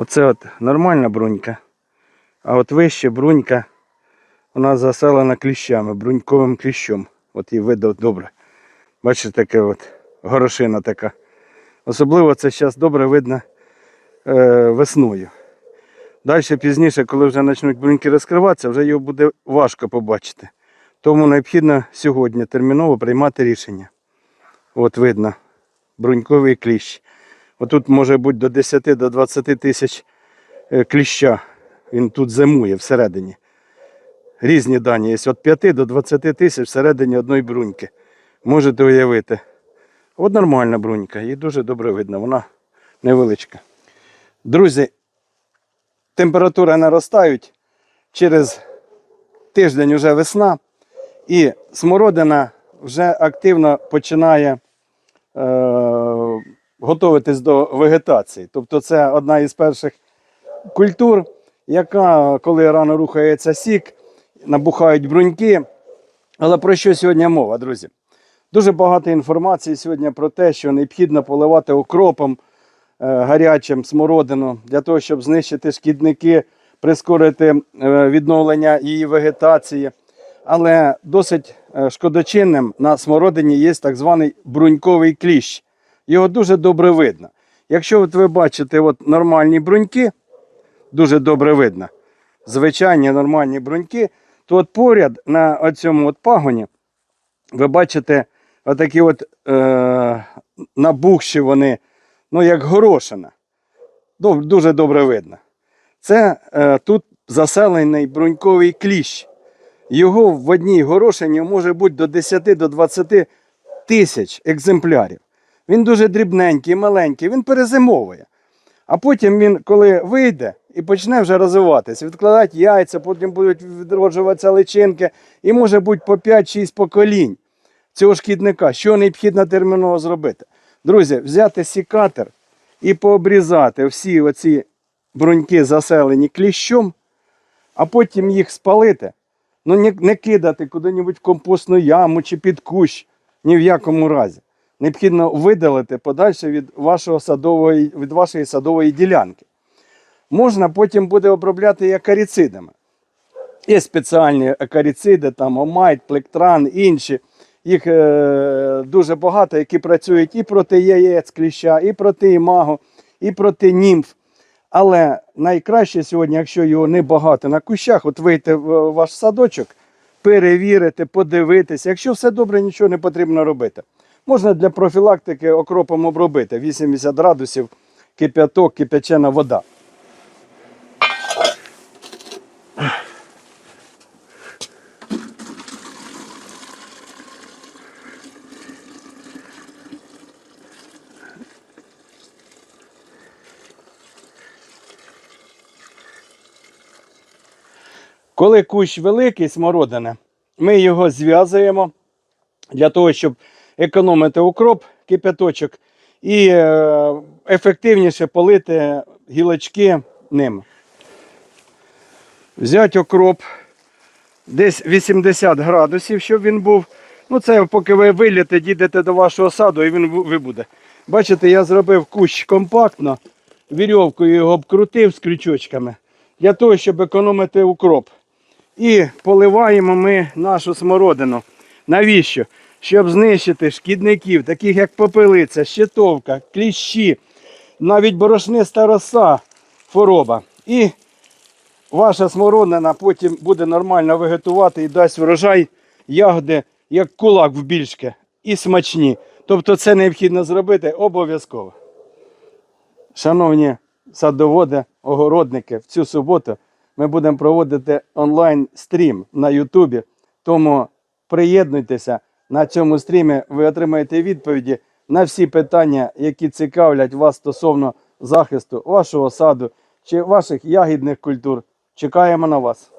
Оце от нормальна брунька. А от вище брунька, вона заселена кліщами, бруньковим кліщом. От її видно добре. Бачите, таке от горошина така. Особливо це зараз добре видно е, весною. Далі пізніше, коли вже почнуть бруньки розкриватися, вже його буде важко побачити. Тому необхідно сьогодні терміново приймати рішення. От видно, бруньковий кліщ. Отут може бути до 10 до 20 тисяч е, кліща. Він тут зимує всередині. Різні дані є від 5 до 20 тисяч всередині одної бруньки. Можете уявити. От нормальна брунька, її дуже добре видно, вона невеличка. Друзі, температури наростають. Через тиждень вже весна, і смородина вже активно починає е, готуватись до вегетації. Тобто це одна із перших культур, яка, коли рано рухається сік, набухають бруньки. Але про що сьогодні мова, друзі? Дуже багато інформації сьогодні про те, що необхідно поливати окропом е, гарячим смородину для того, щоб знищити шкідники, прискорити е, відновлення її вегетації. Але досить е, шкодочинним на смородині є так званий бруньковий кліщ. Його дуже добре видно. Якщо от ви бачите от нормальні бруньки, дуже добре видно, звичайні нормальні бруньки, то от поряд на цьому от пагоні ви бачите отакі от е, набухші вони, ну як горошина. Дуже добре видно. Це е, тут заселений бруньковий кліщ. Його в одній горошині може бути до 10 до 20 тисяч екземплярів. Він дуже дрібненький, маленький, він перезимовує. А потім він, коли вийде і почне вже розвиватися, відкладати яйця, потім будуть відроджуватися личинки, і може бути по 5-6 поколінь цього шкідника. Що необхідно терміново зробити? Друзі, взяти сікатор і пообрізати всі оці бруньки, заселені кліщом, а потім їх спалити. Ну, не, кидати куди-небудь в компостну яму чи під кущ, ні в якому разі. Необхідно видалити подальше від, вашого садової, від вашої садової ділянки. Можна потім буде обробляти і акаріцидами. Є спеціальні акаріциди, там омайт, плектран, інші. Їх е, дуже багато, які працюють і проти яєць кліща, і проти імаго, і проти німф. Але найкраще сьогодні, якщо його небагато на кущах, от вийти в ваш садочок, перевірити, подивитися. Якщо все добре, нічого не потрібно робити. Можна для профілактики окропом обробити 80 градусів, кип'яток, кип'ячена вода. Коли кущ великий смородини, ми його зв'язуємо для того, щоб економити укроп, кипяточок і е, ефективніше полити гілочки ним. Взяти окроп десь 80 градусів, щоб він був. Ну, це поки ви виліте, дійдете до вашого саду і він вибуде. Бачите, я зробив кущ компактно, вірьовкою його обкрутив з крючочками для того, щоб економити укроп. І поливаємо ми нашу смородину. Навіщо? Щоб знищити шкідників, таких як попелиця, щитовка, кліщі, навіть борошниста роса, хвороба. І ваша смородина потім буде нормально вегетувати і дасть врожай ягоди, як кулак в більшке, і смачні. Тобто це необхідно зробити обов'язково. Шановні садоводи, огородники, в цю суботу ми будемо проводити онлайн стрім на Ютубі. Тому приєднуйтеся на цьому стрімі. Ви отримаєте відповіді на всі питання, які цікавлять вас стосовно захисту вашого саду чи ваших ягідних культур. Чекаємо на вас.